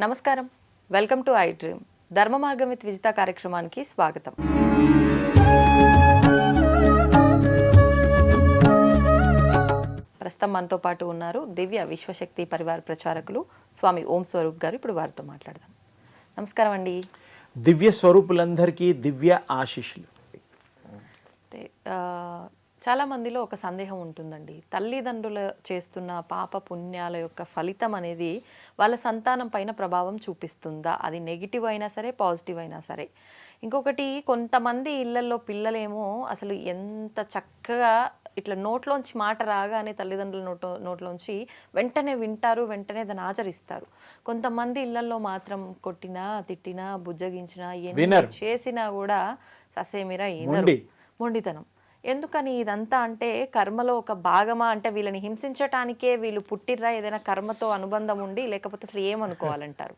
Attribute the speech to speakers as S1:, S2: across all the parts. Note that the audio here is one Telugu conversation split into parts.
S1: నమస్కారం. Welcome to I dream. ధర్మ మార్గం విత్ విజిత కార్యక్రమానికి స్వాగతం. ప్రస్తుతం మనతో పాటు ఉన్నారు దివ్య విశ్వశక్తి పరివార ప్రచారకులు స్వామి ఓం స్వరూప్ గారు. ఇప్పుడు వారితో మాట్లాడదాం. నమస్కారం అండి.
S2: దివ్య స్వరూపులందరికీ దివ్య ఆశీస్సులు.
S1: అయితే, ఆ, చాలా మందిలో ఒక సందేహం ఉంటుందండి. తల్లిదండ్రులు చేస్తున్న పాప పుణ్యాల యొక్క ఫలితం అనేది వాళ్ళ సంతానం పైన ప్రభావం చూపిస్తుందా? అది నెగిటివ్ అయినా సరే పాజిటివ్ అయినా సరే. ఇంకొకటి కొంతమంది ఇళ్ళలో పిల్లలేమో అసలు ఎంత చక్కగా ఇట్లా నోట్లోంచి మాట రాగానే తల్లిదండ్రుల నోట్లో నోట్లోంచి వెంటనే వింటారు వెంటనే దాన్ని ఆచరిస్తారు. కొంతమంది ఇళ్ళలో మాత్రం కొట్టినా తిట్టినా బుజ్జగించినా
S2: వినరు.
S1: చేసినా కూడా ససేమిరా మొండితనం. ఎందుకని ఇదంతా అంటే కర్మలో ఒక భాగమా? అంటే వీళ్ళని హింసించటానికే వీళ్ళు పుట్టిర్రా? ఏదైనా కర్మతో అనుబంధం ఉండి లేకపోతే అసలు ఏమనుకోవాలంటారు?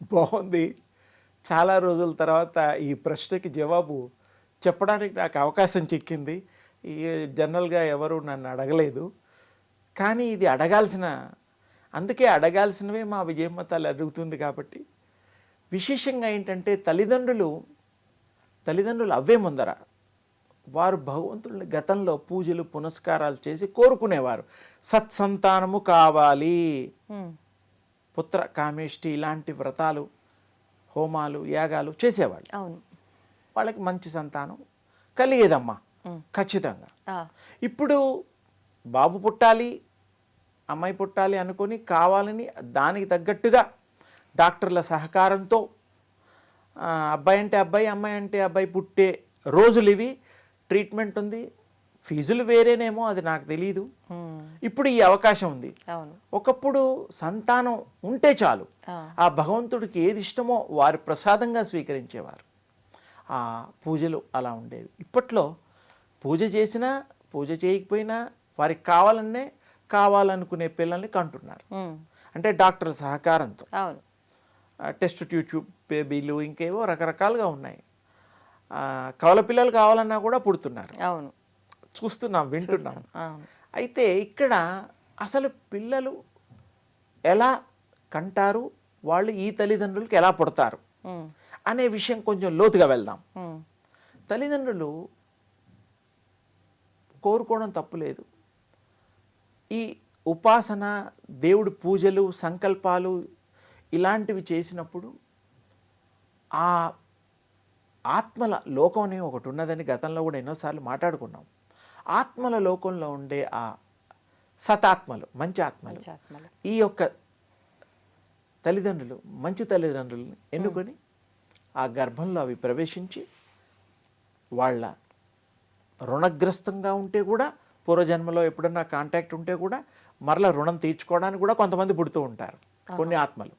S2: బాగుంది. చాలా రోజుల తర్వాత ఈ ప్రశ్నకి జవాబు చెప్పడానికి నాకు అవకాశం చిక్కింది. ఈ జనరల్గా ఎవరు నన్ను అడగలేదు. కానీ ఇది అడగాల్సిన అందుకే అడగాల్సినవే మా విజయమ్మ తల్లి అడుగుతుంది కాబట్టి. విశేషంగా ఏంటంటే తల్లిదండ్రులు తల్లిదండ్రులు అవే ముందర వారు భగవంతుడిని గతంలో పూజలు పునస్కారాలు చేసి కోరుకునేవారు. సత్సంతానము కావాలి. పుత్ర కామేష్టి ఇలాంటి వ్రతాలు హోమాలు యాగాలు చేసేవాళ్ళు.
S1: అవును.
S2: వాళ్ళకి మంచి సంతానం కలిగేదమ్మా. ఖచ్చితంగా. ఇప్పుడు బాబు పుట్టాలి అమ్మాయి పుట్టాలి అనుకొని కావాలని దానికి తగ్గట్టుగా డాక్టర్ల సహకారంతో అబ్బాయి అంటే అబ్బాయి అమ్మాయి అంటే అబ్బాయి పుట్టే రోజులు ఇవి. ట్రీట్మెంట్ ఉంది. ఫీజులు వేరేనేమో అది నాకు తెలియదు ఇప్పుడు ఈ అవకాశం ఉంది. ఒకప్పుడు సంతానం ఉంటే చాలు.
S1: ఆ,
S2: భగవంతుడికి ఏది ఇష్టమో వారు ప్రసాదంగా స్వీకరించేవారు. ఆ పూజలు అలా ఉండేవి. ఇప్పట్లో పూజ చేసినా పూజ చేయకపోయినా వారికి కావాలనే కావాలనుకునే పిల్లల్ని కంటున్నారు. అంటే డాక్టర్ల సహకారంతో. టెస్ట్ ట్యూబ్ బేబీలు ఇంకేవో రకరకాలుగా ఉన్నాయి. కవల పిల్లలు కావాలన్నా కూడా పుడుతున్నారు.
S1: అవును.
S2: చూస్తున్నాం వింటున్నాం. అయితే ఇక్కడ అసలు పిల్లలు ఎలా కంటారు? వాళ్ళు ఈ తల్లిదండ్రులకి ఎలా పుడతారు? అనే విషయం కొంచెం లోతుగా వెళ్దాం. తల్లిదండ్రులు కోరుకోవడం తప్పులేదు ఈ ఉపాసన దేవుడి పూజలు సంకల్పాలు ఇలాంటివి చేసినప్పుడు ఆ ఆత్మల లోకం అనే ఒకటి ఉన్నదని గతంలో కూడా ఎన్నోసార్లు మాట్లాడుకున్నాం. ఆత్మల లోకంలో ఉండే ఆ సతాత్మలు మంచి ఆత్మలు ఈ యొక్క తల్లిదండ్రులు మంచి తల్లిదండ్రులను ఎన్నుకొని ఆ గర్భంలో అవి ప్రవేశించి వాళ్ళ రుణగ్రస్తంగా ఉంటే కూడా పూర్వజన్మలో ఎప్పుడన్నా కాంటాక్ట్ ఉంటే కూడా మరలా రుణం తీర్చుకోవడానికి కూడా కొంతమంది పుడుతూ ఉంటారు. కొన్ని ఆత్మలు.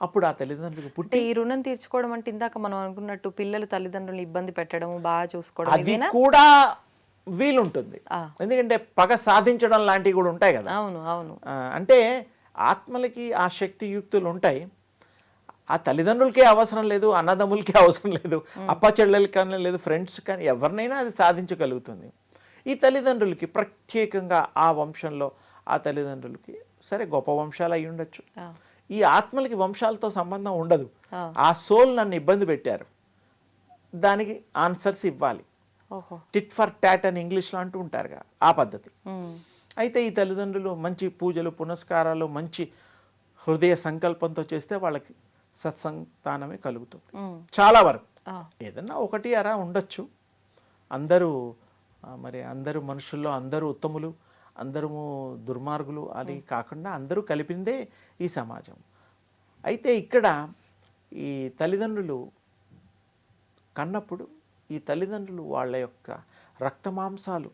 S2: అప్పుడు ఆ తల్లిదండ్రులకు పుట్టి
S1: ఈ రుణం తీర్చుకోవడం అంటే ఇందాక మనం అనుకున్నట్టు పిల్లలు తల్లిదండ్రులను ఇబ్బంది పెట్టడం బాగా చూసుకోవడం
S2: అది కూడా వీలుంటుంది. ఎందుకంటే పగ సాధించడం లాంటివి కూడా ఉంటాయి కదా.
S1: అవును అవును.
S2: అంటే ఆత్మలకి ఆ శక్తి యుక్తులు ఉంటాయి. ఆ తల్లిదండ్రులకే అవసరం లేదు అన్నదమ్ములకే అవసరం లేదు అప్ప చెల్లెలకి కానీ లేదు ఫ్రెండ్స్ కానీ ఎవరినైనా అది సాధించగలుగుతుంది. ఈ తల్లిదండ్రులకి ప్రత్యేకంగా ఆ వంశంలో ఆ తల్లిదండ్రులకి సరే గొప్ప వంశాలు అయి ఉండొచ్చు ఈ ఆత్మలకి వంశాలతో సంబంధం ఉండదు.
S1: ఆ.
S2: సోల్ నన్ను ఇబ్బంది పెట్టారు. దానికి ఆన్సర్స్ ఇవ్వాలి. టిట్ ఫర్ టాట్ అని ఇంగ్లీష్లో అంటూ ఉంటారుగా ఆ పద్ధతి. అయితే ఈ తల్లిదండ్రులు మంచి పూజలు పునస్కారాలు మంచి హృదయ సంకల్పంతో చేస్తే వాళ్ళకి సత్సంతానమే కలుగుతుంది. చాలా వరకు. ఏదన్నా ఒకటి అరా ఉండొచ్చు. అందరూ మరి అందరూ మనుషుల్లో అందరూ ఉత్తములు అందరూ దుర్మార్గులు అని కాకుండా అందరూ కలిపిందే ఈ సమాజం. అయితే ఇక్కడ ఈ తల్లిదండ్రులు కన్నప్పుడు ఈ తల్లిదండ్రులు వాళ్ళ యొక్క రక్తమాంసాలు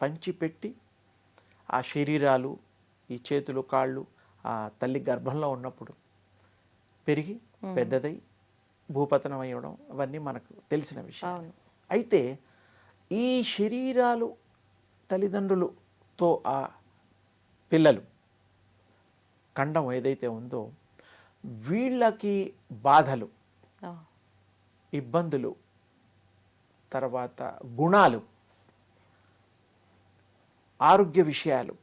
S2: పంచిపెట్టి ఆ శరీరాలు ఈ చేతులు కాళ్ళు ఆ తల్లి గర్భంలో ఉన్నప్పుడు పెరిగి పెద్దదై భూపతనం అయ్యడం అవన్నీ మనకు తెలిసిన విషయం అయితే ఈ శరీరాలు తల్లిదండ్రులతో ఆ పిల్లలు ఖండం ఏదైతే ఉందో వీళ్ళకి బాధలు ఇబ్బందులు తర్వాత గుణాలు ఆరోగ్య విషయాలు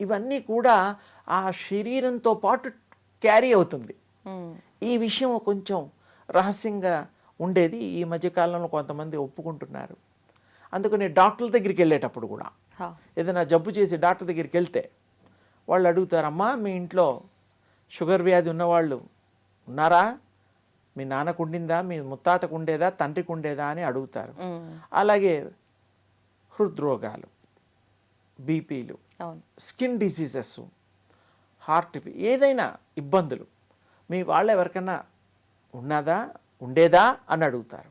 S2: ఇవన్నీ కూడా ఆ శరీరంతో పాటు క్యారీ అవుతుంది. ఈ విషయం కొంచెం రహస్యంగా ఉండేది. ఈ మధ్యకాలంలో కొంతమంది ఒప్పుకుంటున్నారు. అందుకని డాక్టర్ల దగ్గరికి వెళ్ళేటప్పుడు కూడా ఏదైనా జబ్బు చేసి డాక్టర్ దగ్గరికి వెళ్తే వాళ్ళు అడుగుతారమ్మా మీ ఇంట్లో షుగర్ వ్యాధి ఉన్నవాళ్ళు ఉన్నారా? మీ నాన్నకు ఉండిందా? మీ ముత్తాతకు ఉండేదా? తండ్రికి ఉండేదా? అని అడుగుతారు. అలాగే హృద్రోగాలు బీపీలు స్కిన్ డిసీజెస్ హార్ట్ ఏదైనా ఇబ్బందులు మీ వాళ్ళు ఎవరికైనా ఉన్నదా? ఉండేదా? అని అడుగుతారు.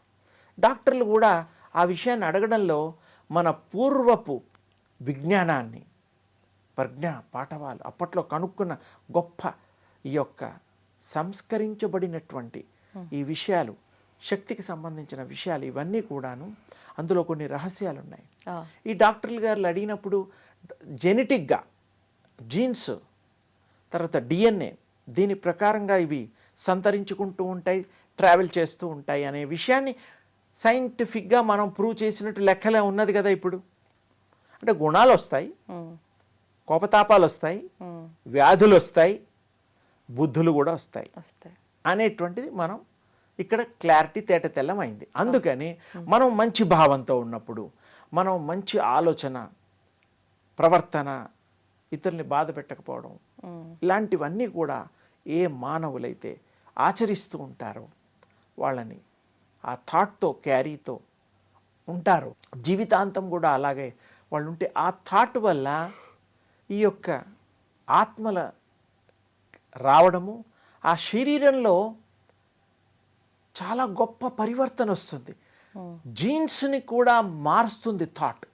S2: డాక్టర్లు కూడా ఆ విషయాన్ని అడగడంలో మన పూర్వపు విజ్ఞానాన్ని ప్రజ్ఞ పాఠవాలు అప్పట్లో కనుక్కున్న గొప్ప ఈ యొక్క సంస్కరించబడినటువంటి ఈ విషయాలు శక్తికి సంబంధించిన విషయాలు ఇవన్నీ కూడాను అందులో కొన్ని రహస్యాలు ఉన్నాయి ఈ డాక్టర్లు గారు అడిగినప్పుడు జెనెటిక్గా జీన్స్ తర్వాత డిఎన్ఏ దీని ప్రకారంగా ఇవి సంతరించుకుంటూ ఉంటాయి ట్రావెల్ చేస్తూ ఉంటాయి అనే విషయాన్ని సైంటిఫిక్గా మనం ప్రూవ్ చేసినట్టు లెక్కలే ఉన్నది కదా ఇప్పుడు. అంటే గుణాలు వస్తాయి కోపతాపాలు వస్తాయి వ్యాధులు వస్తాయి బుద్ధులు కూడా వస్తాయి. అనేటువంటిది మనం ఇక్కడ క్లారిటీ తేట తెల్లమైంది. అందుకని మనం మంచి భావంతో ఉన్నప్పుడు మనం మంచి ఆలోచన ప్రవర్తన ఇతరుల్ని బాధ పెట్టకపోవడం ఇలాంటివన్నీ కూడా ఏ మానవులైతే ఆచరిస్తూ ఉంటారో వాళ్ళని ఆ థాట్తో క్యారీతో ఉంటారు జీవితాంతం కూడా అలాగే వాళ్ళు ఉంటే ఆ థాట్ వల్ల ఈ యొక్క ఆత్మల రావడము ఆ శరీరంలో చాలా గొప్ప పరివర్తన వస్తుంది.
S1: ఉమ్,
S2: జీన్స్ని కూడా మారుస్తుంది థాట్.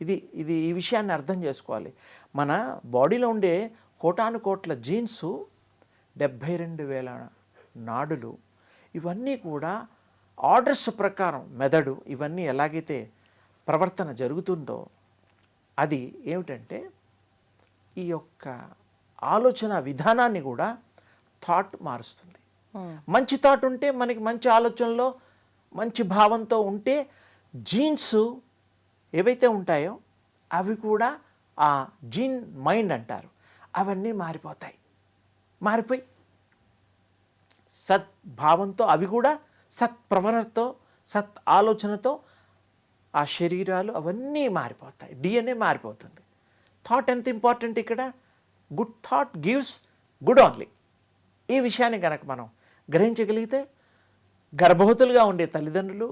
S2: ఇది ఇది ఈ విషయాన్ని అర్థం చేసుకోవాలి. మన బాడీలో ఉండే కోటాను కోట్ల జీన్స్ డెబ్భై రెండు వేల నాడులు ఇవన్నీ కూడా ఆర్డర్స్ ప్రకారం మెదడు ఇవన్నీ ఎలాగైతే ప్రవర్తన జరుగుతుందో అది ఏమిటంటే ఈ యొక్క ఆలోచన విధానాన్ని కూడా థాట్ మారుస్తుంది.
S1: ఉమ్,
S2: మంచి థాట్ ఉంటే మనకి మంచి ఆలోచనలో మంచి భావంతో ఉంటే జీన్స్ ఏవైతే ఉంటాయో అవి కూడా ఆ జీన్ మైండ్ అంటారు. అవన్నీ మారిపోతాయి. మారిపోయి సద్భావంతో అవి కూడా సత్ప్రవణతో సత్ ఆలోచనతో ఆ శరీరాలు అవన్నీ మారిపోతాయి. డిఎన్ఏ మారిపోతుంది. థాట్ ఎంత ఇంపార్టెంట్ ఇక్కడ? Good thought gives good only ఈ విషయాన్ని కనుక మనం గ్రహించగలిగితే గర్భవతులుగా ఉండే తల్లిదండ్రులు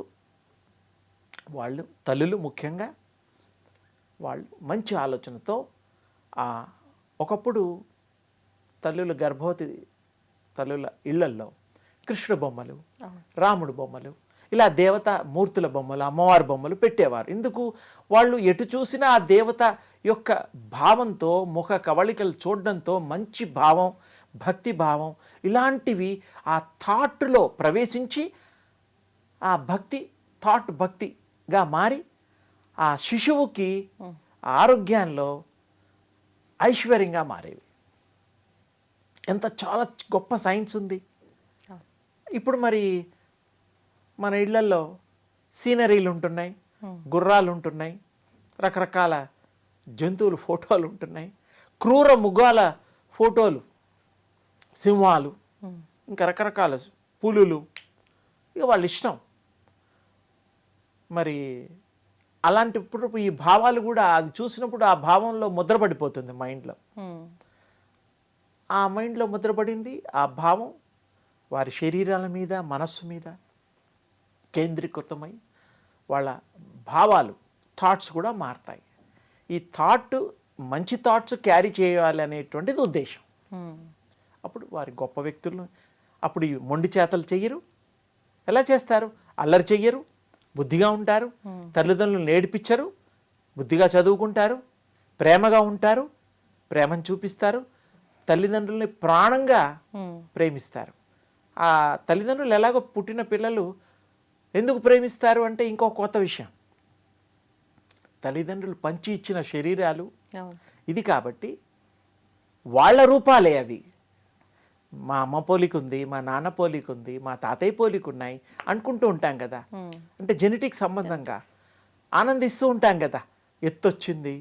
S2: వాళ్ళు తల్లులు ముఖ్యంగా వాళ్ళు మంచి ఆలోచనతో ఆ ఒకప్పుడు తల్లుల గర్భవతి తల్లుల ఇళ్ళల్లో కృష్ణుడు బొమ్మలు రాముడు బొమ్మలు ఇలా దేవత మూర్తుల బొమ్మలు అమ్మవారి బొమ్మలు పెట్టేవారు. ఎందుకు వాళ్ళు ఎటు చూసినా ఆ దేవత యొక్క భావంతో ముఖ కవళికలు చూడడంతో మంచి భావం భక్తి భావం ఇలాంటివి ఆ థాట్లో ప్రవేశించి ఆ భక్తి థాట్ భక్తిగా మారి ఆ శిశువుకి ఆరోగ్యంలో ఐశ్వర్యంగా మారేవి. ఎంత చాలా గొప్ప సైన్స్ ఉంది. ఇప్పుడు మరి మన ఇళ్ళలో సీనరీలు ఉంటున్నాయి గుర్రాలు ఉంటున్నాయి రకరకాల జంతువులు ఫోటోలు ఉంటున్నాయి క్రూర ముగాల ఫోటోలు సింహాలు
S1: ఉమ్,
S2: ఇంకా రకరకాల పులులు. ఇక వాళ్ళ ఇష్టం. మరి అలాంటిప్పుడు ఈ భావాలు కూడా అది చూసినప్పుడు ఆ భావంలో ముద్రపడిపోతుంది మైండ్లో.
S1: ఉమ్,
S2: ఆ మైండ్లో ముద్రపడింది ఆ భావం వారి శరీరాల మీద మనస్సు మీద కేంద్రీకృతమై వాళ్ళ భావాలు థాట్స్ కూడా మారతాయి. ఈ థాట్ మంచి థాట్స్ క్యారీ చేయాలి అనేటువంటిది ఉద్దేశం. అప్పుడు వారి గొప్ప వ్యక్తులను అప్పుడు ఈ మొండి చేతలు చెయ్యరు. ఎలా చేస్తారు? అల్లరి చెయ్యరు బుద్ధిగా ఉంటారు తల్లిదండ్రులు నేర్పించరు బుద్ధిగా చదువుకుంటారు ప్రేమగా ఉంటారు ప్రేమను చూపిస్తారు తల్లిదండ్రుల్ని ప్రాణంగా ప్రేమిస్తారు. ఆ తల్లిదండ్రులు ఎలాగో పుట్టిన పిల్లలు ఎందుకు ప్రేమిస్తారు అంటే ఇంకో కొత్త విషయం. తల్లిదండ్రులు పంచి ఇచ్చిన శరీరాలు ఇది కాబట్టి వాళ్ళ రూపాలే అవి. మా అమ్మ పోలిక ఉంది మా నాన్న పోలిక ఉంది మా తాతయ్య పోలిక ఉన్నాయి అనుకుంటూ ఉంటాం కదా. అంటే జెనెటిక్ సంబంధంగా ఆనందిస్తూ ఉంటాం కదా. ఎత్తు వచ్చింది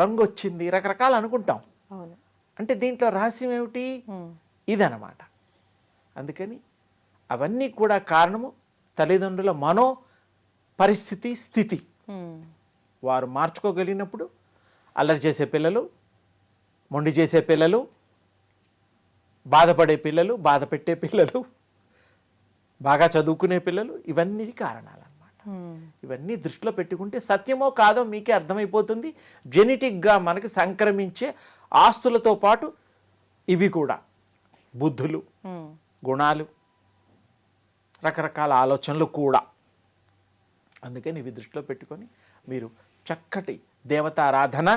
S2: రంగు వచ్చింది రకరకాలు అనుకుంటాం. అంటే దీంట్లో రహస్యం ఏమిటి?
S1: ఉమ్,
S2: ఇదనమాట అందుకని అవన్నీ కూడా కారణము తల్లిదండ్రుల మనో పరిస్థితి స్థితి. వారు మార్చుకోగలిగినప్పుడు అల్లరి చేసే పిల్లలు మొండి చేసే పిల్లలు బాధపడే పిల్లలు బాధ పెట్టే పిల్లలు బాగా చదువుకునే పిల్లలు ఇవన్నీ కారణాలు అన్నమాట
S1: ఉమ్,
S2: ఇవన్నీ దృష్టిలో పెట్టుకుంటే సత్యమో కాదో మీకే అర్థమైపోతుంది. జెనెటిక్గా మనకి సంక్రమించే ఆస్తులతో పాటు ఇవి కూడా. బుద్ధులు గుణాలు రకరకాల ఆలోచనలు కూడా. అందుకని ఇవి దృష్టిలో పెట్టుకొని మీరు చక్కటి దేవతారాధన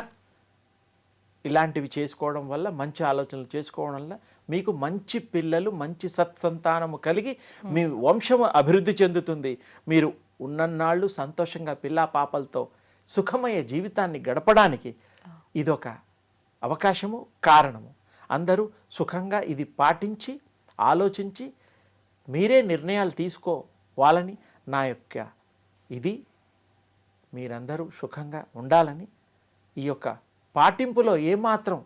S2: ఇలాంటివి చేసుకోవడం వల్ల మంచి ఆలోచనలు చేసుకోవడం వల్ల మీకు మంచి పిల్లలు మంచి సత్సంతానము కలిగి మీ వంశము అభివృద్ధి చెందుతుంది. మీరు ఉన్నన్నాళ్ళు సంతోషంగా పిల్లా పాపలతో సుఖమయ జీవితాన్ని గడపడానికి ఇదొక అవకాశము కారణము. అందరూ సుఖంగా ఇది పాటించి ఆలోచించి మీరే నిర్ణయాలు తీసుకోవాలని నా యొక్క ఇది మీరందరూ సుఖంగా ఉండాలని ఈ యొక్క పాటింపులో ఏమాత్రం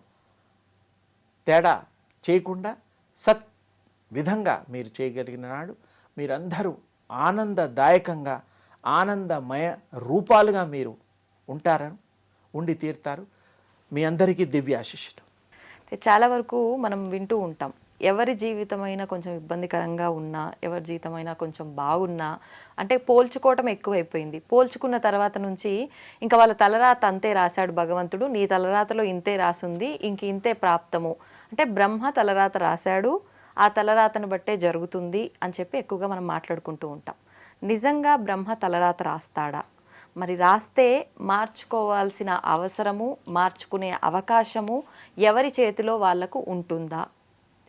S2: తేడా చేయకుండా సత్ విధంగా మీరు చేయగలిగిన నాడు మీరందరూ ఆనందదాయకంగా ఆనందమయ రూపాలుగా మీరు ఉంటారని ఉండి తీరుతారు. మీ అందరికీ దివ్యాశిష్యులు
S1: అయితే చాలా వరకు మనం వింటూ ఉంటాం. ఎవరి జీవితమైనా కొంచెం ఇబ్బందికరంగా ఉన్నా ఎవరి జీవితమైనా కొంచెం బాగున్నా అంటే పోల్చుకోవటం ఎక్కువైపోయింది. పోల్చుకున్న తర్వాత నుంచి ఇంకా వాళ్ళ తలరాత అంతే రాశాడు భగవంతుడు నీ తలరాతలో ఇంతే రాసుంది ఇంక ఇంతే ప్రాప్తము. అంటే బ్రహ్మ తలరాత రాశాడు ఆ తలరాతను బట్టే జరుగుతుంది అని చెప్పి ఎక్కువగా మనం మాట్లాడుకుంటూ ఉంటాం. నిజంగా బ్రహ్మ తలరాత రాస్తాడా? మరి రాస్తే మార్చుకోవాల్సిన అవసరము మార్చుకునే అవకాశము ఎవరి చేతిలో వాళ్ళకు ఉంటుందా?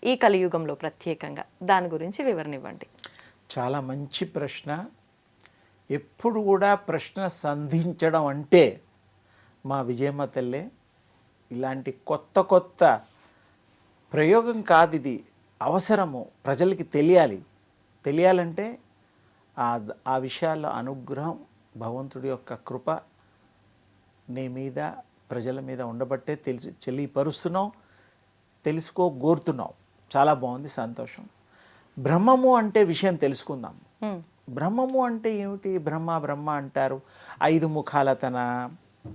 S1: ఈ కలియుగంలో ప్రత్యేకంగా. దాని గురించి వివరణ ఇవ్వండి
S2: చాలా మంచి ప్రశ్న. ఎప్పుడు కూడా ప్రశ్న సంధించడం అంటే మా విజయమ్మ తల్లే ఇలాంటి కొత్త కొత్త ప్రయోగం కాదు ఇది అవసరము ప్రజలకి తెలియాలి. తెలియాలంటే ఆ ఆ విషయాల్లో అనుగ్రహం భగవంతుడి యొక్క కృప నీ మీద ప్రజల మీద ఉండబట్టే తెలిసి తెలియపరుస్తున్నావు తెలుసుకోగోరుతున్నావు చాలా బాగుంది సంతోషం. బ్రహ్మము అంటే విషయం తెలుసుకుందాం.
S1: హ్మ్.
S2: బ్రహ్మము అంటే ఏమిటి? బ్రహ్మ బ్రహ్మ అంటారు. ఐదు ముఖాలతన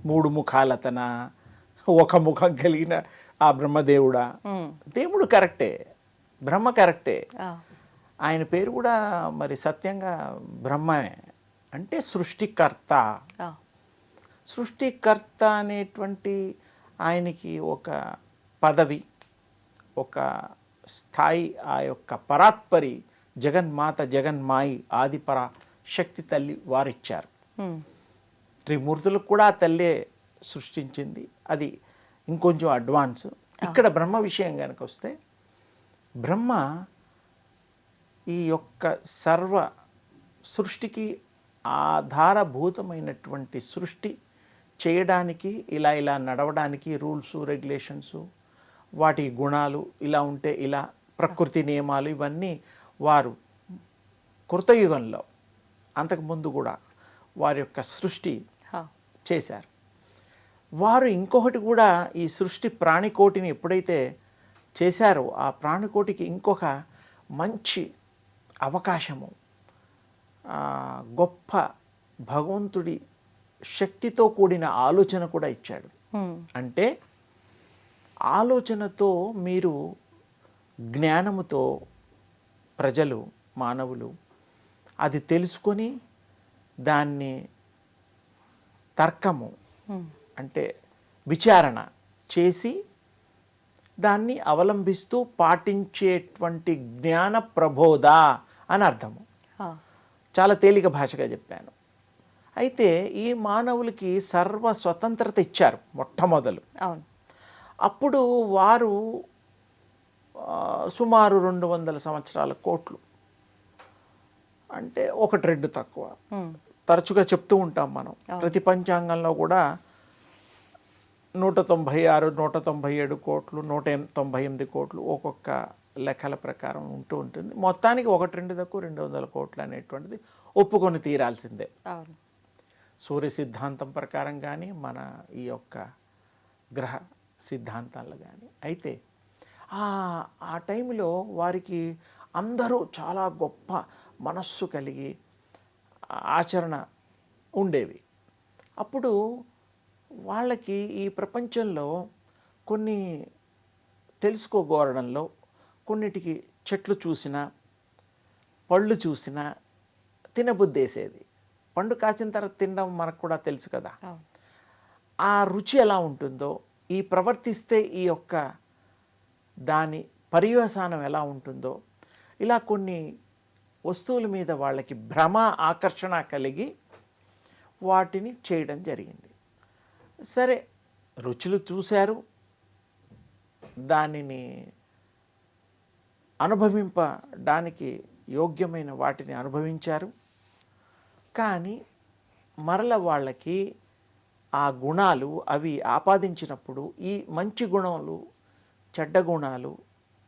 S2: మూడు ముఖాలతన ఒక ముఖం కలిగిన ఆ బ్రహ్మదేవుడా.
S1: హ్మ్.
S2: దేవుడు కరెక్టే. బ్రహ్మ కరెక్టే. ఆయన పేరు కూడా మరి సత్యంగా బ్రహ్మే అంటే సృష్టికర్త. సృష్టికర్త అనేటువంటి ఆయనకి ఒక పదవి ఒక స్థాయి ఆ యొక్క పరాత్పరి జగన్మాత జగన్మాయి ఆదిపర శక్తి తల్లి వారిచ్చారు. త్రిమూర్తులకు కూడా తల్లే సృష్టించింది. అది ఇంకొంచెం అడ్వాన్స్. ఇక్కడ బ్రహ్మ విషయం కనుక వస్తే బ్రహ్మ ఈ యొక్క సర్వ సృష్టికి ఆధారభూతమైనటువంటి సృష్టి చేయడానికి ఇలా ఇలా నడవడానికి రూల్స్ రెగ్యులేషన్స్ వాటి గుణాలు ఇలా ఉంటే ఇలా ప్రకృతి నియమాలు ఇవన్నీ వారు కృతయుగంలో అంతకుముందు కూడా వారి యొక్క సృష్టి. చేశారు వారు ఇంకొకటి కూడా ఈ సృష్టి ప్రాణికోటిని ఎప్పుడైతే చేశారో ఆ ప్రాణికోటికి ఇంకొక మంచి అవకాశము గొప్ప భగవంతుడి శక్తితో కూడిన ఆలోచన కూడా ఇచ్చాడు. అంటే ఆలోచనతో మీరు జ్ఞానముతో ప్రజలు మానవులు అది తెలుసుకొని దాన్ని తర్కము
S1: హ్మ్.
S2: అంటే విచారణ చేసి దాన్ని అవలంబిస్తూ పాటించేటువంటి జ్ఞాన ప్రబోధ అని అర్థము. చాలా తేలిక భాషగా చెప్పాను. అయితే ఈ మానవులకి సర్వ స్వతంత్రత ఇచ్చారు మొట్టమొదలు.
S1: అవును.
S2: అప్పుడు వారు సుమారు రెండు వందల సంవత్సరాల కోట్లు. అంటే ఒకటి రెండు తక్కువ. తరచుగా చెప్తూ ఉంటాం మనం. ప్రతి పంచాంగంలో కూడా నూట తొంభై ఆరు నూట తొంభై ఏడు కోట్లు నూట తొంభై ఎనిమిది కోట్లు ఒక్కొక్క లెక్కల ప్రకారం ఉంటూ ఉంటుంది. మొత్తానికి ఒకటి రెండు తక్కువ రెండు వందల కోట్లు అనేటువంటిది ఒప్పుకొని తీరాల్సిందే. సూర్య సిద్ధాంతం ప్రకారం కానీ మన ఈ యొక్క గ్రహ సిద్ధాంతాలు కానీ అయితే ఆ టైంలో వారికి అందరూ చాలా గొప్ప మనస్సు కలిగి ఆచరణ ఉండేవి. అప్పుడు వాళ్ళకి ఈ ప్రపంచంలో కొన్ని తెలుసుకోగోరడంలో కొన్నిటికి చెట్లు చూసినా పళ్ళు చూసినా తినబుద్దేసేది పండు కాసిన తర్వాత తినడం మనకు కూడా తెలుసు కదా. ఆ రుచి ఎలా ఉంటుందో ఈ ప్రవర్తిస్తే ఈ యొక్క దాని పర్యవసానం ఎలా ఉంటుందో ఇలా కొన్ని వస్తువుల మీద వాళ్ళకి భ్రమ ఆకర్షణ కలిగి వాటిని చేయడం జరిగింది. సరే రుచులు చూశారు. దానిని అనుభవింపడానికి యోగ్యమైన వాటిని అనుభవించారు. కానీ మరల వాళ్ళకి ఆ గుణాలు అవి ఆపాదించినప్పుడు ఈ మంచి గుణాలు చెడ్డ గుణాలు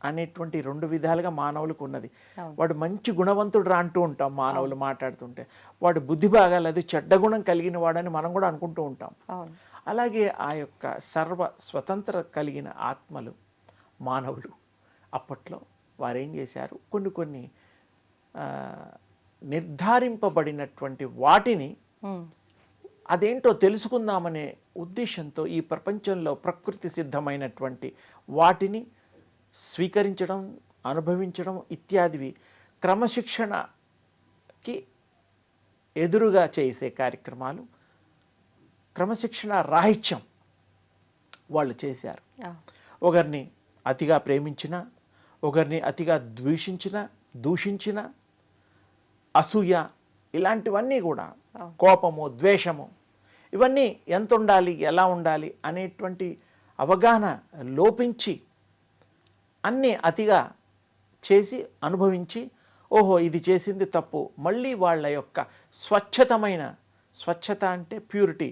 S2: అనేటువంటి రెండు విధాలుగా మానవులకు ఉన్నది. వాడు మంచి గుణవంతుడు రా అంటూ ఉంటాం మానవులు మాట్లాడుతుంటే. వాడు బుద్ధి బాగాలేదు చెడ్డ గుణం కలిగిన వాడని మనం కూడా అనుకుంటూ ఉంటాం. అలాగే ఆ యొక్క సర్వ స్వతంత్ర కలిగిన ఆత్మలు మానవులు. అప్పట్లో వారు చేశారు? కొన్ని కొన్ని నిర్ధారింపబడినటువంటి వాటిని అదేంటో తెలుసుకుందామనే ఉద్దేశంతో ఈ ప్రపంచంలో ప్రకృతి సిద్ధమైనటువంటి వాటిని స్వీకరించడం అనుభవించడం ఇత్యాదివి క్రమశిక్షణకి ఎదురుగా చేసే కార్యక్రమాలు క్రమశిక్షణ రాహిత్యం వాళ్ళు చేశారు ఒకరిని అతిగా ప్రేమించిన ఒకరిని అతిగా ద్వేషించిన దూషించిన అసూయ ఇలాంటివన్నీ కూడా. కోపము ద్వేషము ఇవన్నీ ఎంత ఉండాలి ఎలా ఉండాలి అనేటువంటి అవగాహన లోపించి అన్నీ అతిగా చేసి అనుభవించి ఓహో ఇది చేసింది తప్పు. మళ్ళీ వాళ్ళ యొక్క స్వచ్ఛతమైన స్వచ్ఛత అంటే ప్యూరిటీ.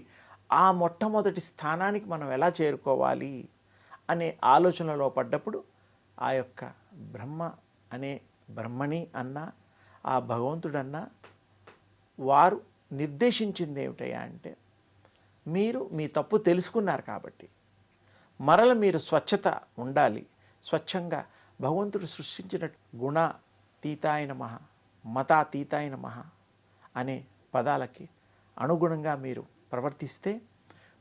S2: ఆ మొట్టమొదటి స్థానానికి మనం ఎలా చేరుకోవాలి అనే ఆలోచనలో పడ్డప్పుడు ఆ యొక్క బ్రహ్మ అనే బ్రహ్మణి అన్న ఆ భగవంతుడన్నా వారు నిర్దేశించింది ఏమిటయ్యా అంటే మీరు మీ తప్పు తెలుసుకున్నారు కాబట్టి. మరల మీరు స్వచ్ఛత ఉండాలి. స్వచ్ఛంగా భగవంతుడు సృష్టించిన గుణాతీతాయ మహ మతాతీతాయన మహ అనే పదాలకి అనుగుణంగా మీరు ప్రవర్తిస్తే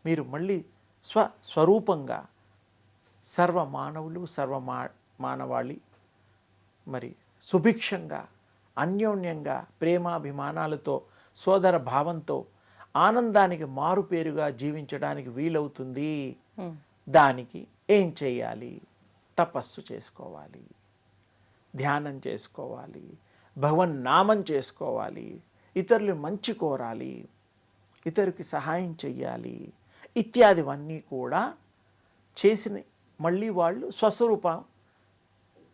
S2: మీరు మళ్ళీ స్వ స్వరూపంగా సర్వ మానవులు సర్వ మా మానవాళి మరి సుభిక్షంగా అన్యోన్యంగా ప్రేమాభిమానాలతో సోదర భావంతో ఆనందానికి మారుపేరుగా జీవించడానికి వీలవుతుంది. దానికి ఏం చేయాలి? తపస్సు చేసుకోవాలి. ధ్యానం చేసుకోవాలి. భగవన్ నామం చేసుకోవాలి. ఇతరులు మంచి కోరాలి. ఇతరుకి సహాయం చెయ్యాలి. ఇత్యాదివన్నీ కూడా చేసిన మళ్ళీ వాళ్ళు స్వస్వరూపం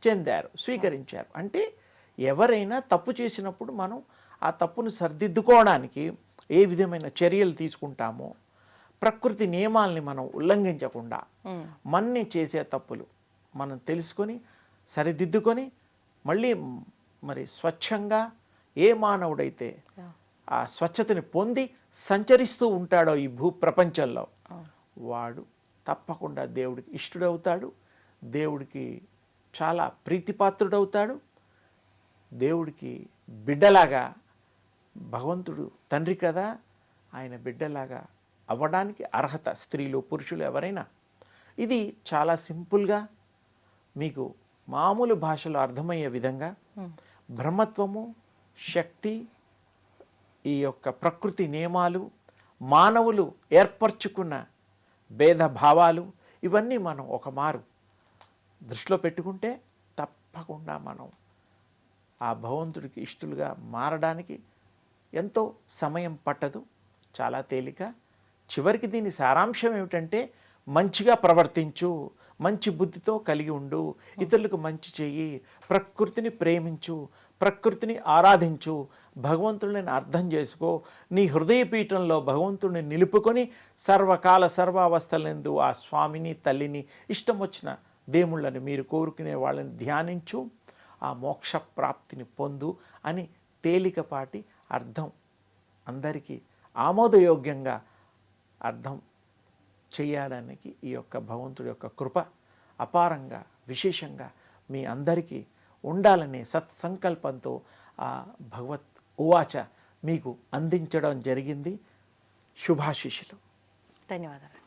S2: చెందారు స్వీకరించారు. అంటే ఎవరైనా తప్పు చేసినప్పుడు మనం ఆ తప్పును సరిదిద్దుకోవడానికి ఏ విధమైన చర్యలు తీసుకుంటామో ప్రకృతి నియమాల్ని మనం ఉల్లంఘించకుండా మన్ని చేసే తప్పులు మనం తెలుసుకొని సరిదిద్దుకొని మళ్ళీ మరి స్వచ్ఛంగా ఏ మానవుడైతే
S1: ఆ,
S2: స్వచ్ఛతని పొంది సంచరిస్తూ ఉంటాడో ఈ భూ ప్రపంచంలో. వాడు తప్పకుండా దేవుడికి ఇష్టడవుతాడు దేవుడికి చాలా ప్రీతిపాత్రుడవుతాడు దేవుడికి బిడ్డలాగా భగవంతుడు తండ్రి కదా ఆయన బిడ్డలాగా అవ్వడానికి అర్హత స్త్రీలు పురుషులు ఎవరైనా. ఇది చాలా సింపుల్గా మీకు మామూలు భాషలో అర్థమయ్యే విధంగా బ్రహ్మత్వము శక్తి ఈ యొక్క ప్రకృతి నియమాలు మానవులు ఏర్పరచుకున్న భేదభావాలు ఇవన్నీ మనం ఒక మారు దృష్టిలో పెట్టుకుంటే తప్పకుండా మనం ఆ భగవంతుడికి ఇష్టలుగా మారడానికి ఎంతో సమయం పట్టదు చాలా తేలిక. చివరికి దీని సారాంశం ఏమిటంటే మంచిగా ప్రవర్తించు మంచి బుద్ధితో కలిగి ఉండు ఇతరులకు మంచి చెయ్యి ప్రకృతిని ప్రేమించు ప్రకృతిని ఆరాధించు భగవంతుడిని అర్థం చేసుకో నీ హృదయపీఠంలో భగవంతుడిని నిలుపుకొని సర్వకాల సర్వావస్థలందు ఆ స్వామిని తల్లిని ఇష్టం వచ్చిన దేవుళ్ళని మీరు కోరుకునే వాళ్ళని ధ్యానించు ఆ మోక్ష ప్రాప్తిని పొందు అని తేలికపాటి అర్థం. అందరికీ ఆమోదయోగ్యంగా అర్థం చేయడానికి ఈ యొక్క భగవంతుడి యొక్క కృప అపారంగా విశేషంగా మీ అందరికీ ఉండాలనే సత్సంకల్పంతో ఆ భగవత్ ఉవాచ మీకు అందించడం జరిగింది. శుభాశిషులు
S1: ధన్యవాదాలు.